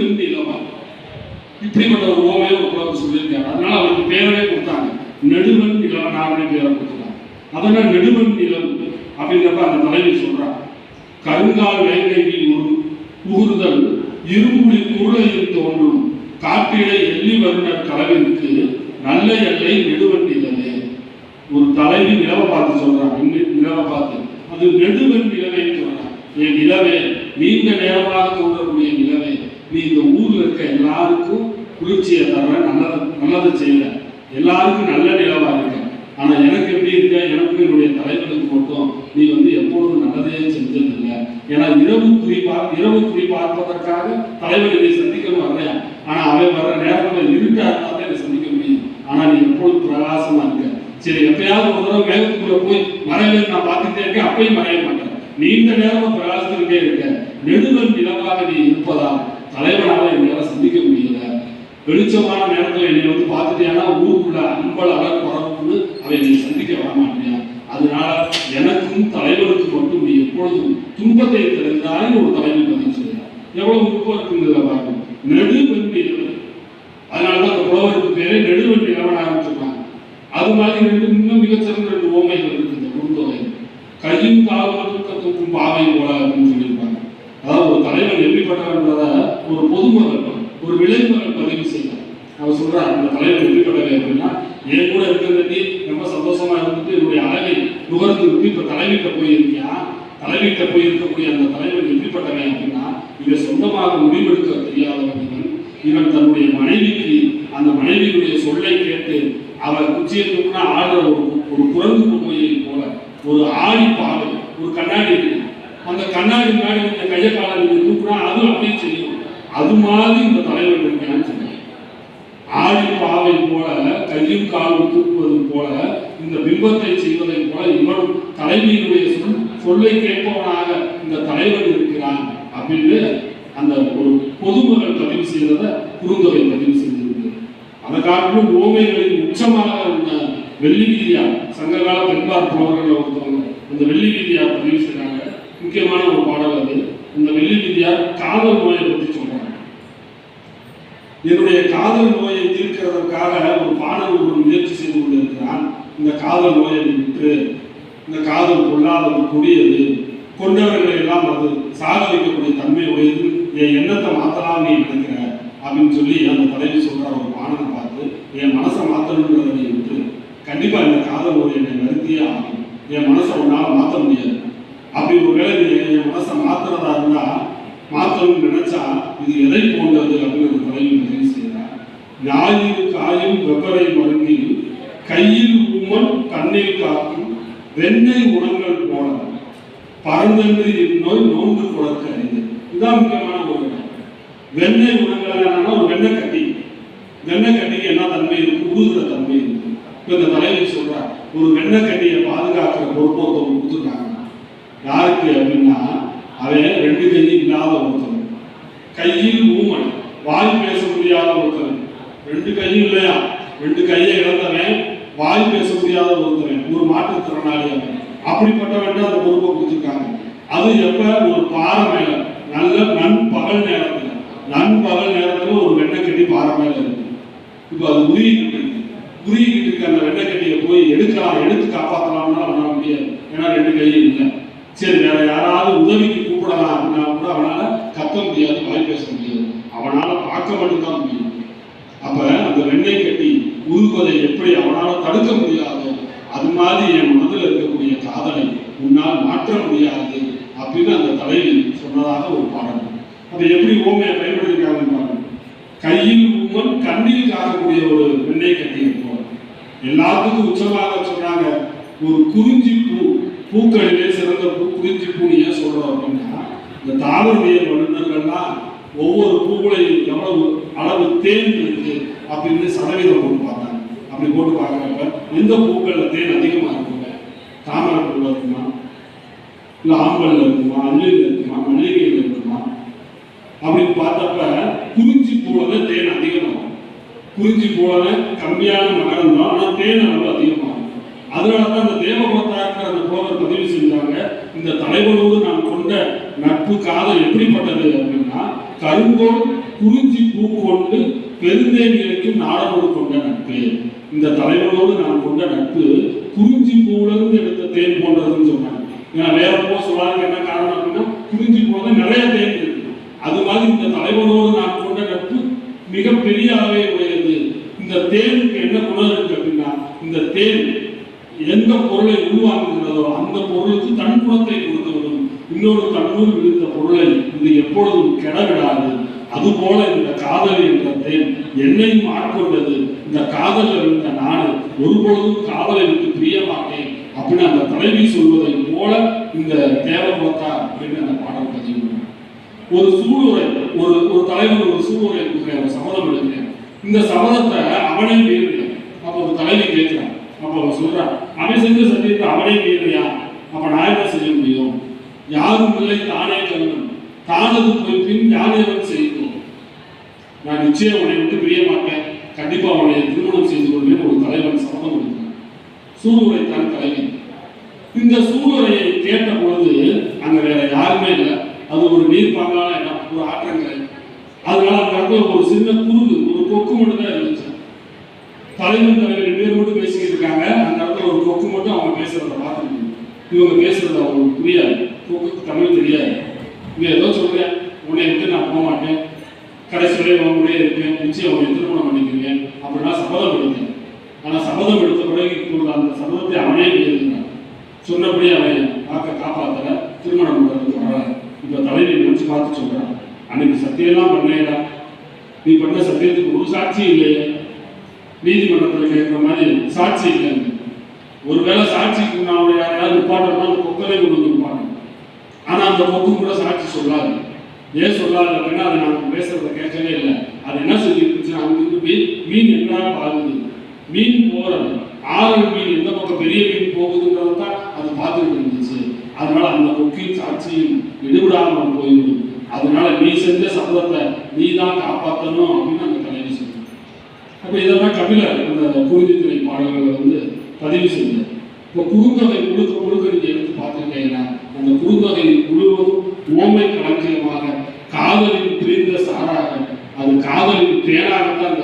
வெண்டு இலவா இப்படிப்பட்ட ஒரு ஓமையை ஒரு புலவர் சொல்லியிருக்காரு அதனால அவருக்கு பேரவே கொடுத்தாங்க. நெடுவன் இளவன் அப்படின்னு பேரை கொடுத்தான் அதனால நெடுவன் இளம் அப்படிங்கிறப்ப அந்த தலைவி சொல்றான் கருங்கால் வேங்கைக்கு ஒரு உகுறுதல் இரும்புலி குருளையில் தோன்றும். காட்டிலே எள்ளி வருணர் கலவிற்கு நல்ல எல்லை நெடுவன் நிலவே. ஒரு தலைவி நிலவை பார்த்து சொல்றாங்க நிலவை பார்த்து. அது நெடுவன் நிலவை சொல்றான் என் நிலவே நீண்ட நேரமாக தோன்றக்கூடிய நிலவே. நீ இந்த ஊர்ல இருக்க எல்லாருக்கும் குளிர்ச்சியை தர நல்லது நல்லதை செய்யல எல்லாருக்கும் நல்ல நிலவா இருக்க ஆனா எனக்கு எப்படி இருக்க? எனக்கும் என்னுடைய தலைவனுக்கு மட்டும் நீ வந்து எப்பொழுதும் நல்லதே செஞ்சதில்லை. ஏன்னா இரவு குறி இரவு குறி பார்ப்பதற்காக தலைவன் என்னை சந்திக்கணும் வரலையா ஆனா அவன் வர்ற நேரத்துல இருட்டா இருந்தா தான் என்னை சந்திக்க முடியும். ஆனா நீ எப்பொழுதும் பிரகாசமா இருக்க சரி எப்பயாவது ஒரு தடவை மேகத்துக்குள்ள போய் மறைவே நான் பார்த்துட்டே இருக்கேன் அப்பயும் மறைய மாட்டேன். நீண்ட நேரமும் பிரகாசத்துக்கிட்டே இருக்க. நெடுவன் நிலவாக நீ இருப்பதால் தலைவனால என்னால் சந்திக்க முடியல. வெளிச்சமான நேரத்தில் என்னை வந்து பார்த்துட்டியானா ஊருக்குள்ள அன்பல் அலர் பரவுன்னு அவன் என்னை சந்திக்க வர மாட்டியா அதனால எனக்கும் தலைவருக்கு மட்டும் நீ எப்பொழுதும் துன்பத்தை தெரிந்தாலும் ஒரு தலைமை பதில் செய்யலாம் எவ்வளவு துன்பம் இருக்குங்கிறத பாருங்க. நெடுவெண் அதனாலதான் அந்த புலவருக்கு பேரே நெடுவெண் நிலவன் ஆரம்பிச்சிருக்காங்க. அது மாதிரி ரெண்டு இன்னும் மிகச்சிறந்த ரெண்டு ஓமைகள் இருக்கு இந்த குறுந்தொகை கையும் காலும் தூக்கும் பாவை போல அப்படின்னு சொல்லியிருப்பாங்க. அதாவது ஒரு தலைவன் எப்படிப்பட்டவன்றத ஒரு பொதுமகள் ஒரு விளைவுகள் பதிவு செய்தார். அவர் சொல்றார் அந்த தலைவர் எப்படிப்பட்டவை அப்படின்னா என் கூட இருக்கிறது ரொம்ப சந்தோஷமா இருந்துட்டு என்னுடைய அளவை நுகர்ந்து விட்டு இப்ப தலைவிட்ட போயிருக்கியா? தலைவிட்ட போயிருக்கக்கூடிய அந்த தலைவர் எப்படிப்பட்டவன் அப்படின்னா இவன் சொந்தமாக முடிவெடுக்க தெரியாதவன் இவன் இவன் தன்னுடைய மனைவிக்கு அந்த மனைவியுடைய சொல்லை கேட்டு அவள் குச்சியத்துக்குன்னா தூக்கினா ஆடுற ஒரு ஒரு குரங்கு பொம்மையை போல ஒரு ஆடி பாவை ஒரு கண்ணாடி அந்த கண்ணாடி முன்னாடி இந்த கையை காலை தூக்குனா அதுவும் அப்படியே செய்யும். அது மாதிரி இந்த தலைவர்கள் இருக்கான்னு சொன்னாங்க ஆடி பாவை போல கையும் காலும் தூக்குவது போல இந்த பிம்பத்தை செய்வதை போல இவரும் தலைமையினுடைய சொல் சொல்லை கேட்பவனாக இந்த தலைவர் இருக்கிறான் அப்படின்னு அந்த ஒரு பொதுமகள் பதிவு செய்ததை குறுந்தொகை பதிவு செய்திருக்கு அதை காலத்தில் ஓமைகளின் உச்சமாக உள்ள வெள்ளி வீதியா சங்ககால பெண்பார் புலவர்கள் ஒருத்தவங்க இந்த வெள்ளி வீதியா பதிவு செய்கிறாங்க முக்கியமான ஒரு பாடல் அது. இந்த வெள்ளி வீதியா காதல் நோயை பற்றி என்னுடைய காதல் நோயை தீர்க்கிறதற்காக ஒரு பாடல் ஒரு முயற்சி செய்து கொண்டிருக்கிறான். இந்த காதல் நோயை விட்டு இந்த காதல் கொள்ளாதது கொடியது. கொண்டவர்களை எல்லாம் அது சாக வைக்கக்கூடிய தன்மை உடையது. என் எண்ணத்தை மாத்தலாம் நீ நினைக்கிற அப்படின்னு சொல்லி அந்த தலைவி சொல்ற ஒரு பாடலை பார்த்து என் மனசை மாற்றணுன்றதை நீ விட்டு கண்டிப்பா இந்த காதல் நோய் என்னை நிறுத்தியே ஆகும் என் மனசை உன்னால் மாற்ற முடியாது. அப்படி ஒருவேளை நீ என் மனசை மாத்துறதா இருந்தால் மாத்தணும்னு நினைச்சா இது எதை போன்றது அப்படின்னு ஒரு தலைவி பதிவு செய்கிறார் ஞாயிறு காயும் வெப்பரை மருங்கி கையில் உம்மன் தண்ணீர் காக்கும் வெண்ணெய் உணங்கள் போல பறந்தென்று இந்நோய் நோன்பு கொடுக்க அறிந்து இதுதான் முக்கியமான ஒரு இடம். வெண்ணெய் உணங்கள் என்னன்னா ஒரு வெண்ணெய் கட்டி. வெண்ணெய் கட்டிக்கு என்ன தன்மை இருக்கு? உருதுற தன்மை இருக்கு. இப்போ இந்த தலைவி சொல்றார் ஒரு வெண்ணெய் கட்டியை பாதுகாக்கிற பொறுப்பு ஒருத்தவங்க கொடுத்துருக்காங்க. யாருக்கு அப்படின்னா அவன் ரெண்டு கையும் இல்லாத ஒருத்தன். கையில் ஊமன் வாய் பேச முடியாத ஒருத்தன். ரெண்டு கையும் இல்லையா? ரெண்டு கையை இழந்தவன் வாய் பேச முடியாத ஒருத்தவன் ஒரு மாற்றுத்திறனாளி அவன். அப்படிப்பட்டவன் அந்த பொறுப்பை கொடுத்துருக்காங்க. அது எப்ப? ஒரு பாறை மேல. நல்ல நண்பகல் நேரத்துல. நண்பகல் நேரத்துல ஒரு வெண்ணெய் கட்டி பாறை மேல இருக்கு. இப்போ அது உருகிக்கிட்டு இருக்கு. உருகிக்கிட்டு இருக்க அந்த வெண்ணெய் கட்டியை போய் எடுக்கலாம் எடுத்து காப்பாற்றலாம்னா அவனால முடியாது. ஏன்னா ரெண்டு கையும் இல்லை. சரி வேற யாராவது உதவிக்கு கூப்பிடலாம். அப்படின்னா கூட அவனால கத்த முடியாது வாய் பேச முடியாது. அவனால பார்க்க மட்டும்தான் முடியும். அப்ப அந்த வெண்ணை கட்டி உருகுவதை எப்படி அவனால தடுக்க முடியாது? அது மாதிரி என் மனதில் இருக்கக்கூடிய காதலை உன்னால் மாற்ற முடியாது அப்படின்னு அந்த தலைவி சொன்னதாக ஒரு பாடல். அதை எப்படி ஓமையை பயன்படுத்திருக்காங்கன்னு பாருங்க. கையில் உம்மன் கண்ணில் காக்கக்கூடிய ஒரு வெண்ணை கட்டி இருக்கும் எல்லாத்துக்கும் உச்சமாக சொன்னாங்க ஒரு குறிஞ்சி பூ பூக்களிலே சிறந்த பூ குறிஞ்சி பூனியா சொல்றோம் அப்படின்னா இந்த தாவரவிய வல்லுநர்கள்லாம் ஒவ்வொரு பூக்களையும் எவ்வளவு அளவு தேன் இருக்கு அப்படின்னு சதவீதம் போட்டு பார்த்தாங்க. அப்படி போட்டு பார்க்கறப்ப எந்த பூக்கள்ல தேன் அதிகமா இருக்குங்க? தாமரை பூவில் இருக்குமா? இல்லை ஆம்பல்ல இருக்குமா? அல்லில் இருக்குமா? மல்லிகையில் இருக்குமா? அப்படின்னு பார்த்தப்ப குறிஞ்சி பூவில் தேன் அதிகமாகும் குறிஞ்சி பூவில் கம்மியான மகரம் தான் ஆனால் தேன் அளவு அதிகமாகும் அதனால தான் அந்த தேவகுலத்தாக்கிற அந்த புலவர் பதிவு செஞ்சாங்க இந்த தலைவனோடு நான் கொண்ட நட்பு காதல் எப்படிப்பட்டது அப்படின்னா கருங்கோல் குறிஞ்சி பூ கொண்டு பெருந்தேவிகளுக்கும் நாடகோடு கொண்ட நட்பு. இந்த தலைவர்களோடு நான் கொண்ட நட்பு குறிஞ்சி பூவிலிருந்து எடுத்த தேன் போன்றதுன்னு சொன்னாங்க. ஏன்னா வேற பூ சொல்லாதுக்கு என்ன காரணம் அப்படின்னா குறிஞ்சி பூவில் நிறைய தேன் இருக்கு. அது மாதிரி இந்த தலைவர்களோடு நான் கொண்ட நட்பு மிகப்பெரிய அளவை உடையது. இந்த தேனுக்கு என்ன குணம் இருக்கு அப்படின்னா இந்த தேன் எந்த பொருளை உருவாக்குகிறதோ அந்த பொருளுக்கு தன் குணத்தை இன்னொரு தன்னூர் விழுந்த பொருளை இது எப்பொழுதும் கெடவிடாது அதுபோல இந்த காதல் என்ற தேன் என்னையும் ஆட்கொண்டது. இந்த காதல் இருந்த நான் ஒருபொழுதும் காதலை விட்டு பிரிய மாட்டேன் அப்படின்னு அந்த தலைவி சொல்வதை போல இந்த தேவகுலத்தா அப்படின்னு அந்த பாடல் பதிவு. ஒரு சூளுரை ஒரு ஒரு தலைவர் ஒரு சூளுரை கொடுக்குற ஒரு சபதம் எடுக்கிறேன் இந்த சபதத்தை அவனே மீறுகிறான் அப்போ ஒரு தலைவி கேட்கிறான். அப்போ அவன் சொல்றான் அவன் செஞ்ச சத்தியத்தை அவனே மீறியா அப்ப நான் என்ன செய்ய முடியும் யாரும் இல்லை தானே கண்ணன் தானது போய் பின் யானேவன் செய்தோம் நான் நிச்சயம் உன்னை விட்டு பிரிய மாட்டேன். கண்டிப்பா அவனை திருமணம் செய்து கொள்வேன். ஒரு தலைவன் சபதம் எடுக்கிறான் சூளுரை தான் தலைவி. இந்த சூளுரையை கேட்ட பொழுது அங்க வேற யாருமே இல்லை. அது ஒரு நீர் பார்க்கலாம் இடம் ஒரு ஆற்றங்கரை. அதனால அந்த இடத்துல ஒரு சின்ன குறுகு ஒரு கொக்கு மட்டும் தான் இருந்துச்சு. தலைவன் தலைவர் ரெண்டு பேர் மட்டும் பேசிக்கிட்டு இருக்காங்க. அந்த இடத்துல ஒரு கொக்கு மட்டும் அவங்க பேசுறத பார்த்துட்டு இவங்க பேசுறது அவங்களுக்கு புரியாது. தமிழ் தெரியாது நீ ஏதோ சொல்றேன் உன்னை விட்டு நான் போக மாட்டேன். கடைசி வரை உன் கூட இருப்பேன் நிச்சயம் உன்னை திருமணம் பண்ணிக்கிறேன் அப்படின்னா சபதம் எடுத்தேன் ஆனால் சபதம் எடுத்த பிறகு இப்பொழுது அந்த சபதத்தை அவனே எழுதுனான் சொன்னபடி அவன் பார்க்க காப்பாத்தல. திருமணம் பண்றதுக்கு வர இப்போ தலைவி நினைச்சு பார்த்து சொல்கிறான் அன்னைக்கு சத்தியம்லாம் பண்ணேடா நீ பண்ண சத்தியத்துக்கு ஒரு சாட்சி இல்லையே. நீதிமன்றத்தில் கேட்குற மாதிரி சாட்சி இல்லை ஒருவேளை சாட்சிக்கு நான் அவனை யாரையாவது நிப்பாட்டம்னா கொக்கரை கொண்டு ஆனா அந்த கொக்கு கூட சாட்சி சொல்லாது. ஏன் சொல்லாது அப்படின்னா அதை நான் பேசுறத கேட்கவே இல்லை. அது என்ன சொல்லிருந்துச்சுன்னா அங்கிருந்து போய் மீன் என்ன பாருது? மீன் போறது ஆறு மீன் எந்த பக்கம் பெரிய மீன் போகுதுன்றதை தான் அது பார்த்துட்டு இருந்துச்சு. அதனால அந்த கொக்கின் சாட்சியும் எடுபடாமல் போயிடும். அதனால நீ செஞ்ச சபதத்தை நீ தான் காப்பாற்றணும் அப்படின்னு அந்த தலைவி சொல்லுங்க அப்போ இதெல்லாம் கபிலர் அந்த குறிஞ்சித்துறை பாடல்களை வந்து பதிவு செஞ்சார். இப்போ குறுந்தொகை முழுக்க முழுக்க எடுத்து பார்த்துருக்கீங்கன்னா அந்த குறுந்தொகை முழுவதும் ஓமை களஞ்சியமாக காதலில் பிரிந்த சாராக அது காதலின் தேனாகத்தான்